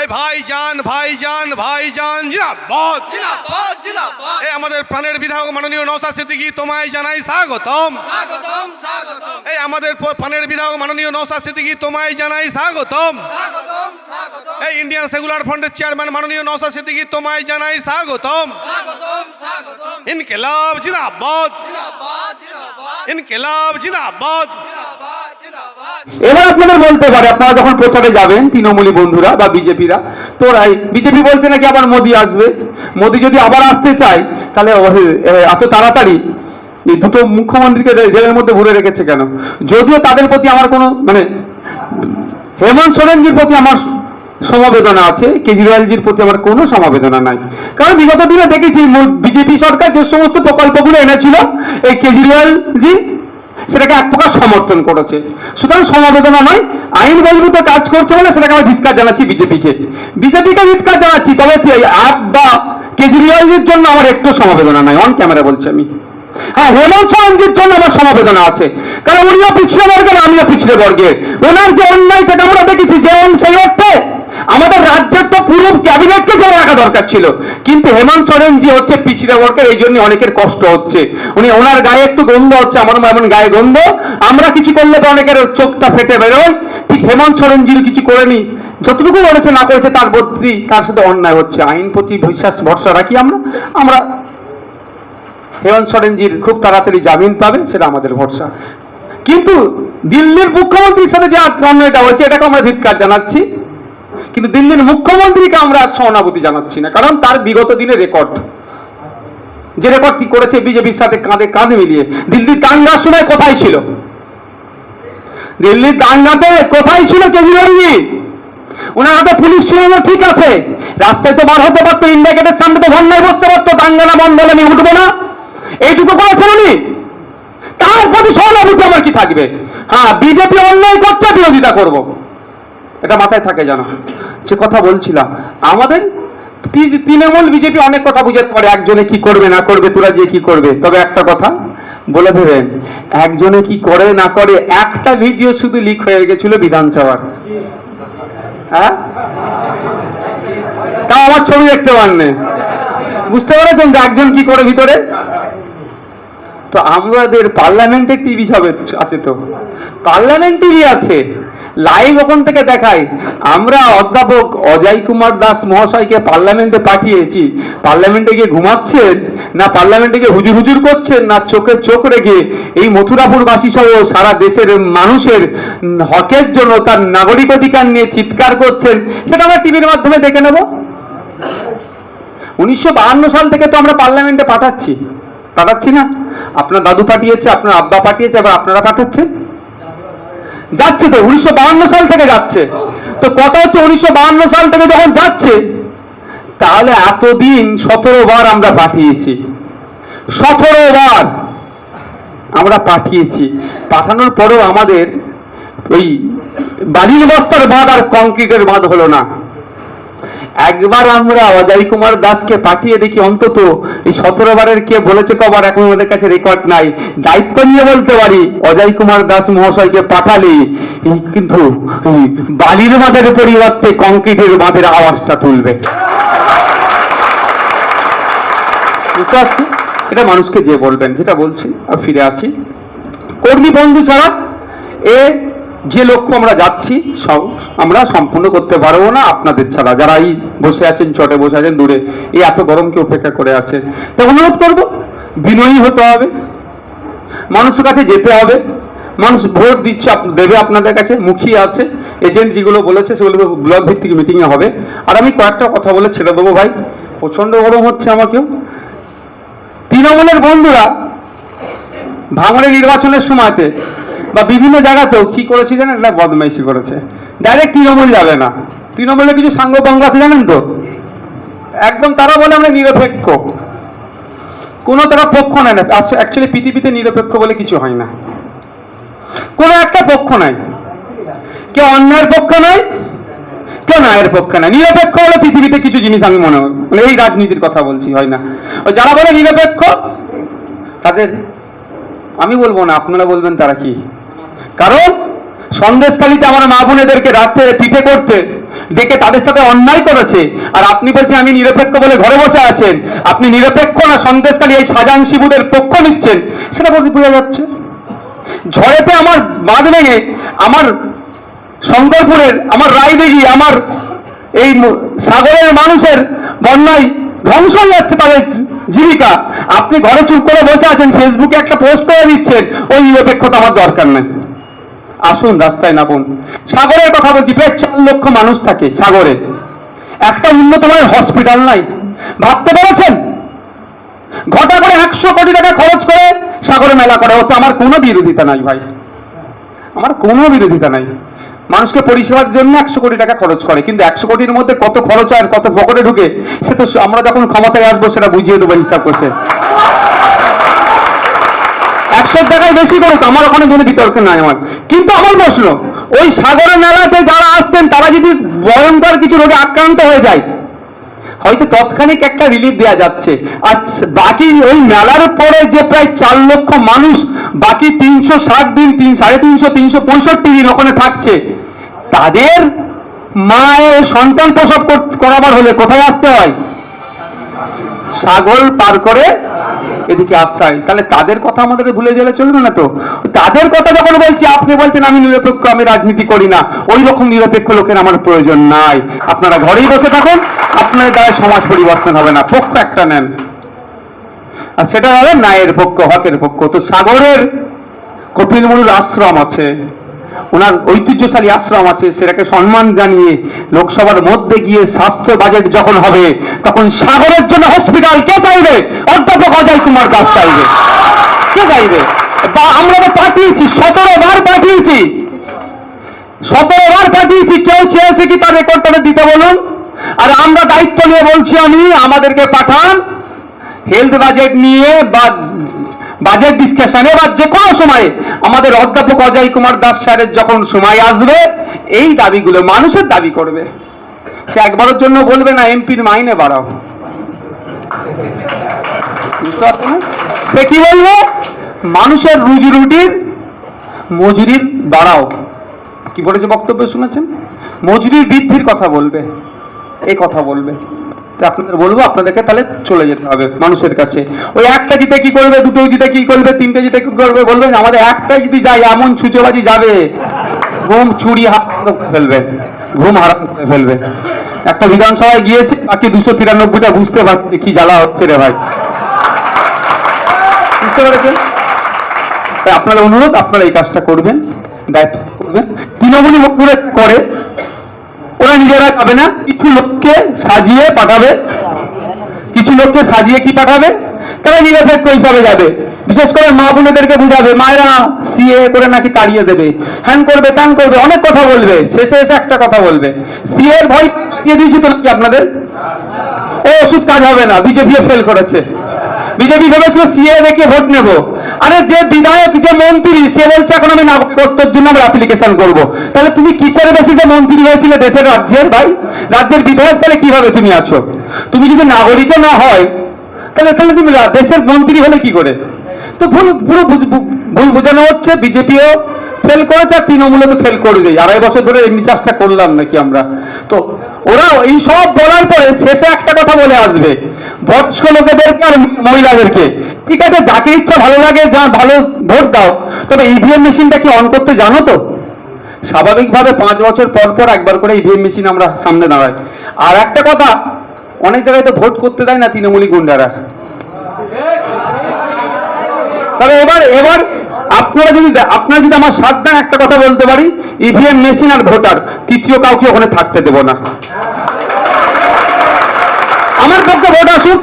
এই ভাইজান ভাইজান ভাইজান জিন্দাবাদ। জিন্দাবাদ জিন্দাবাদ। এই আমাদের প্রাণের বিধায়ক মাননীয় নওশাদ সিদ্দিকী তোমায় জানাই স্বাগতম। এই আমাদের প্রাণের বিধায়ক মাননীয় নওশাদ সিদ্দিকী তোমায় জানাই স্বাগতম। এই ইন্ডিয়ান সেকুলার ফ্রন্টের চেয়ারম্যান মাননীয় নওশাদ সিদ্দিকী তোমায় জানাই স্বাগতম। ইনকেলাব জিন্দাবাদ। ইনকেলাব জিন্দাবাদ। এবার আপনাদের বলতে পারে, আপনারা যখন প্রচারে যাবেন, তৃণমূলী বন্ধুরা বা বিজেপিরা তোরাই বিজেপি বলছে নাকি আবার মোদি আসবে? মোদি যদি আবার আসতে চায়, তাহলে এত তাড়াতাড়ি? এই দুটো মুখ্যমন্ত্রীকে জেলের মধ্যে ভরে রেখেছে কেন? যদিও তাদের প্রতি আমার কোনো মানে হেমন্ত সোরেনজির প্রতি আমার সমবেদনা আছে, কেজরিওয়ালজির প্রতি আমার কোনো সমবেদনা নাই। কারণ বিগত দিনে দেখেছি বিজেপি সরকার যে সমস্ত প্রকল্পগুলো এনেছিল, এই কেজরিওয়ালজি সেটাকে এক প্রকার সমর্থন করেছে। সুতরাং সমবেদনা নয়, আইন বহির্ভূত কাজ করছে বলে সেটাকে আমরা ধিক্কার জানাচ্ছি বিজেপিকে। বিজেপিকে ধিক্কার জানাচ্ছি, তবে আপ বা কেজরিওয়ালজির জন্য আমার একটু সমবেদনা নাই? অন ক্যামেরা বলছি আমি। হ্যাঁ হেমন্ত সোরেনজির জন্য আমার সমবেদনা আছে। কারণ উনিও পিছড়ে বর্গের, আমিও পিছড়ে বর্গের। ওনার যে অন্যায় সেটা আমরা দেখেছি, যে সেই অর্থে আমাদের রাজ্যের তো পুরো ক্যাবিনেটকে জেলে রাখা দরকার ছিল। কিন্তু হেমন্ত সোরেন জি হচ্ছে পিছিয়ে বর্গের এই জন্য অনেকের কষ্ট হচ্ছে। উনি ওনার গায়ে একটু গন্ধ হচ্ছে, আমার এমন গায়ে গন্ধ। আমরা কিছু করলে তো অনেকের চোখটা ফেটে বেরোয়। ঠিক হেমন্ত সোরেন জির কিছু করেনি, যতটুকু করেছে, না করেছে, তার প্রতি তার সাথে অন্যায় হচ্ছে। আইন প্রতি বিশ্বাস, ভরসা রাখি আমরা। আমরা হেমন্ত সোরেনজির খুব তাড়াতাড়ি জামিন পাবে, সেটা আমাদের ভরসা। কিন্তু দিল্লির মুখ্যমন্ত্রীর সাথে যে আক্রমণ এটা হয়েছে, এটাকে আমরা ধিক্কার জানাচ্ছি। কিন্তু দিল্লির মুখ্যমন্ত্রীকে আমরা সহানুভূতি জানাচ্ছি না, কারণ তার বিগত দিনের রেকর্ড। যে রেকর্ড কি করেছে বিজেপির সাথে কাঁধে কাঁধে মিলিয়ে, দিল্লির দাঙ্গার সময় কোথায় ছিল? দিল্লির দাঙ্গাতে কোথায় ছিল কেজরিওয়ালজি ওনার হাতে পুলিশ ছিল না, ঠিক আছে। রাস্তায় তো বার হতে পারতো, ইন্ডিয়া গেটের সামনে তো ধর্নায় বসতে পারতো, দাঙ্গা না বন্ধ হলে আমি উঠবো না। এইটুকু করেছেন উনি? তার প্রতি সহানুভূতি আমার কি থাকবে? হ্যাঁ বিজেপি অন্যায় করছে, বিরোধিতা করব। এটা মাথায় থাকে জানো। যে কথা বলছিলাম। আমাদের তৃণমূল, বিজেপি অনেক কথা বুঝাতে পারে একজনে কি করবে, না করবে, তোরা যে কি করবে? তবে একটা কথা বলে দেবেন একজনে কি করে, না করে, একটা ভিডিও শুধু লিক হয়ে গেছিল বিধানসভার। হ্যাঁ? তাও আমার ছবি দেখতে পাননি। বুঝতে পেরেছেন যে একজন কি করে ভিতরে? তো আমাদের পার্লামেন্টের টিভি হবে আছে তো। পার্লামেন্ট টিভি আছে। লাইভ ওখান থেকে দেখাই। আমরা অধ্যাপক অজয় কুমার দাস মহাশয়কে পার্লামেন্টে পাঠিয়েছি। পার্লামেন্টে গিয়ে ঘুমাচ্ছেন? না পার্লামেন্টে গিয়ে হুজুর হুজুর করছেন? না চোখে চোখ রেখে এই মথুরাপুরবাসী সহ সারা দেশের মানুষের হকের জন্য তার নাগরিক অধিকার নিয়ে চিৎকার করছেন? সেটা আমরা টিভির মাধ্যমে দেখে নেব। উনিশশো সাল থেকে তো আমরা পার্লামেন্টে পাঠাচ্ছি। পাঠাচ্ছি না। আপনার দাদু পাঠিয়েছে, আপনার আব্বা পাঠিয়েছে, আবার আপনারা পাঠাচ্ছেন যাচ্ছে তো, উনিশশো সাল থেকে যাচ্ছে। তো কথা হচ্ছে, উনিশশো সাল থেকে যখন যাচ্ছে, তাহলে এতদিন সতেরো বার আমরা পাঠিয়েছি। সতেরো বার আমরা পাঠিয়েছি। পাঠানোর পরেও আমাদের ওই বাড়ির বস্তার বাঁধ আর কংক্রিটের বাঁধ হলো না। একবার আমরা অজয় কুমার দাসকে পাঠিয়ে দেখি অন্তত এই সতেরো বারের কে বলেছে কবার, এখন আমাদের কাছে রেকর্ড নাই। দায়িত্ব নিয়ে বলতে পারি, অজয় কুমার দাস মহাশয়কে পাঠালে কিন্তু বালির বাঁধের পরিবর্তে কংক্রিটের বাঁধের আওয়াজটা তুলবে। এটা মানুষকে যে বলবেন, যেটা বলছি, আর ফিরে আসি। কর্মী বন্ধু ছাড়া, এ যে লক্ষ্য আমরা যাচ্ছি, সব আমরা সম্পূর্ণ করতে পারব না আপনাদের ছাড়া। যারা এই বসে আছেন, চটে বসে আছেন, দূরে, এই এত গরমকে উপেক্ষা করে আছে। তো অনুরোধ করব, বিনয়ী হতে হবে, মানুষের কাছে যেতে হবে। মানুষ ভোট দিচ্ছে দেবে আপনাদের কাছে, মুখিয়ে আছে। এজেন্ট যেগুলো বলেছে, সেগুলো ব্লক ভিত্তিক মিটিংয়ে হবে। আর আমি কয়েকটা কথা বলে ছেড়ে দেবো ভাই। প্রচণ্ড গরম হচ্ছে আমাকেও। তৃণমূলের বন্ধুরা ভাঙড়ের নির্বাচনের সময়তে বা বিভিন্ন জায়গাতেও কি করেছে জানেন এটা বদমাইশি করেছে? ডাইরেক্ট তৃণমূল যাবে না। তৃণমূলের কিছু সাঙ্গ পাঙ্গ আছে জানেন তো? একদম তারা বলে আমরা নিরপেক্ষ। কোনো তারা পক্ষ নেয় না। অ্যাকচুয়ালি পৃথিবীতে নিরপেক্ষ বলে কিছু হয় না। কোনো একটা পক্ষ নাই। কেউ অন্যায়ের পক্ষ নয়, কেউ নায়ের পক্ষে নয়। নিরপেক্ষ হলে পৃথিবীতে কিছু জিনিস আমি মনে মানে এই রাজনীতির কথা বলছি, হয় না। যারা বলে নিরপেক্ষ, তাদের আমি বলব না, আপনারা বলবেন তারা কি? কারণ সন্দেশখালিতে আমার মা বোনেদেরকে রাত্রে পিঠে করতে, ডেকে তাদের সাথে অন্যায় করেছে। আর আপনি বলছেন, আমি নিরপেক্ষ বলে ঘরে বসে আছেন। আপনি নিরপেক্ষ না, সন্দেশখালী এই সাজান শিবুদের পক্ষ নিচ্ছেন। সেটা বলতে বোঝা যাচ্ছে। ঝড়েতে আমার বাঁধ ভেঙে আমার শঙ্করপুরের, আমার রায়দিঘি আমার এই সাগরের মানুষের বন্যায় ধ্বংস হয়ে যাচ্ছে তাদের জীবিকা। আপনি ঘরে চুপ করে বসে আছেন, ফেসবুকে একটা পোস্ট করে দিচ্ছেন। ওই নিরপেক্ষতা আমার দরকার নেই। আসুন রাস্তায় নামুন। সাগরের কথা বলছি প্রায় চার লক্ষ মানুষ থাকে সাগরে। একটা উন্নত মানের হসপিটাল নাই। ভাবতে পেরেছেন? ঘটা করে একশো কোটি টাকা খরচ করে সাগরে মেলা করা ওতে আমার কোনো বিরোধিতা নাই ভাই। আমার কোনো বিরোধিতা নাই। মানুষকে পরিষেবার জন্য একশো কোটি টাকা খরচ করে। কিন্তু একশো কোটির মধ্যে কত খরচ হয় আর কত পকেটে ঢুকে, সে তো আমরা যখন ক্ষমতায় আসব সেটা বুঝিয়ে দেবো হিসাব করছে। একশো টাকায় বেশি করুক আমার ওখানে কোনো বিতর্ক নাই আমার। কিন্তু আমার প্রশ্ন, ওই সাগরের মেলাতে যারা আসতেন তারা যদি ভয়ঙ্কর কিছু রোগে আক্রান্ত হয়ে যায়, হয়তো তৎক্ষণিক একটা রিলিফ দেওয়া যাচ্ছে। আর বাকি ওই মেলার পরে যে প্রায় চার লক্ষ মানুষ, বাকি তিনশো ষাট দিন, তিন সাড়ে তিনশো তিনশো পঁয়ষট্টি দিন ওখানে থাকছে, তাদের মায়ের সন্তান প্রসব করাবার হলে কোথায় আসতে হয়? সাগর পার করে এদিকে আশ্রয় তাহলে তাদের কথা আমাদের ভুলে গেলে চলবে না তো? তাদের কথা যখন বলছি, আপনি বলছেন, আমি নিরপেক্ষ, আমি রাজনীতি করি না। ওই রকম নিরপেক্ষ লোকের আমার প্রয়োজন নাই। আপনারা ঘরেই বসে থাকুন, আপনাদের দ্বারা সমাজ পরিবর্তন হবে না। পক্ষ একটা নেন। আর সেটা হবে ন্যায়ের পক্ষ, হকের পক্ষ। তো সাগরের কপিল আশ্রম আছে। ওনার ঐতিহ্যশালী আশ্রম আছে, সেটাকে সম্মান জানিয়ে লোকসভার মধ্যে গিয়ে স্বাস্থ্য বাজেট যখন হবে, তখন সাগরের জন্য হসপিটাল কে চাইবে? অধ্যাপক অজয় কুমার দাস চাইবে। কে চাইবে? বা আমরা তো পাঠিয়েছি, সতেরো বার পাঠিয়েছি। সতেরো বার পাঠিয়েছি, কেউ চেয়েছে কি তার রেকর্ডটা দিতে বলুন? আর আমরা দায়িত্ব নিয়ে বলছি আমি, আমাদেরকে পাঠান। হেলথ বাজেট নিয়ে বা বাজেট ডিসকাশনে বা যে কোনো সময়ে আমাদের অধ্যাপক অজয় কুমার দাস স্যারের যখন সময় আসবে, এই দাবিগুলো মানুষের দাবি করবে। সে একবারের জন্য বলবে না এমপির মাইনে বাড়াও। সে কি বলবে? মানুষের রুজি রুটির মজুরির বাড়াও। কি বলেছে বক্তব্য শুনেছেন? মজুরির বৃদ্ধির কথা বলবে। এ কথা বলবে। আপনাদের বলব, আপনাদেরকে তাহলে চলে যেতে হবে মানুষের কাছে। ওই একটা জিতে কি করবে, দুটো জিতে কি করবে, তিনটে জিতে কি করবে বলবেন? আমাদের একটাই যদি যায়, এমন ছুচোবাজি যাবে। ঘুম চুরি হাত ফেলবে। ঘুম হারাম করে ফেলবে। একটা বিধানসভায় গিয়েছে, বাকি দুশো তিরানব্বইটা বুঝতে পারছে কি জ্বালা হচ্ছে রে ভাই। বুঝতে পেরেছেন? তাই আপনাদের অনুরোধ, আপনারা এই কাজটা করবেন, দায়িত্ব করবেন। তৃণমূলী করে ওরা নিজেরা যাবে না, কিছু লোককে সাজিয়ে পাঠাবে। কিছু লোককে সাজিয়ে কি পাঠাবে? তারা নিরপেক্ষ হিসাবে যাবে। বিশেষ করে মা বোনেদেরকে বুঝাবে, মায়েরা সিএ করে নাকি তাড়িয়ে দেবে? হ্যান করবে, ত্যান করবে, অনেক কথা বলবে, শেষে এসে একটা কথা বলবে। সিএ এর ভয় দিয়ে দিয়েছি তো নাকি আপনাদের? ও, ওষুধ কাজ হবে না বিজেপি ফেল করেছে। বিজেপি ভেবেছিল সিএ রেখে ভোট নেব। আরে যে বিধায়ক, যে মন্ত্রী, সে বলছে এখন আমি নাগরিকত্বের জন্য আমরা অ্যাপ্লিকেশন করব। তাহলে তুমি কিসের বেসিসে মন্ত্রী হয়েছিলে দেশের রাজ্যের ভাই? রাজ্যের বিধায়ক তাহলে কীভাবে তুমি আছো? তুমি যদি নাগরিকও না হয়, তাহলে তাহলে তুমি দেশের মন্ত্রী হলে কি করে? তো ভুল পুরো ভুল বোঝানো হচ্ছে, বিজেপিও। ফেল করেছে, আর তৃণমূলও তো ফেল করবেই আড়াই বছর ধরে এমনি চাষটা করলাম নাকি আমরা? তো ওরা এই সব বলার পরে শেষে একটা কথা বলে আসবে। বৎস লোকেদেরকে আর মহিলাদেরকে। ঠিক আছে, যাকে ইচ্ছা ভালো লাগে, যা ভালো ভোট দাও, তবে ইভিএম মেশিনটা কি অন করতে জানো তো? স্বাভাবিকভাবে পাঁচ বছর পর পর একবার করে ইভিএম মেশিন আমরা সামনে দাঁড়াই। আর একটা কথা, অনেক জায়গায় তো ভোট করতে দেয় না তৃণমূলী গুন্ডারা। তবে এবার এবার আপনারা যদি আপনারা যদি আমার সাত দেন, একটা কথা বলতে পারি ইভিএম মেশিন আর ভোটার তৃতীয় কাউকে ওখানে থাকতে দেব না। আমার পক্ষে ভোট আসুক।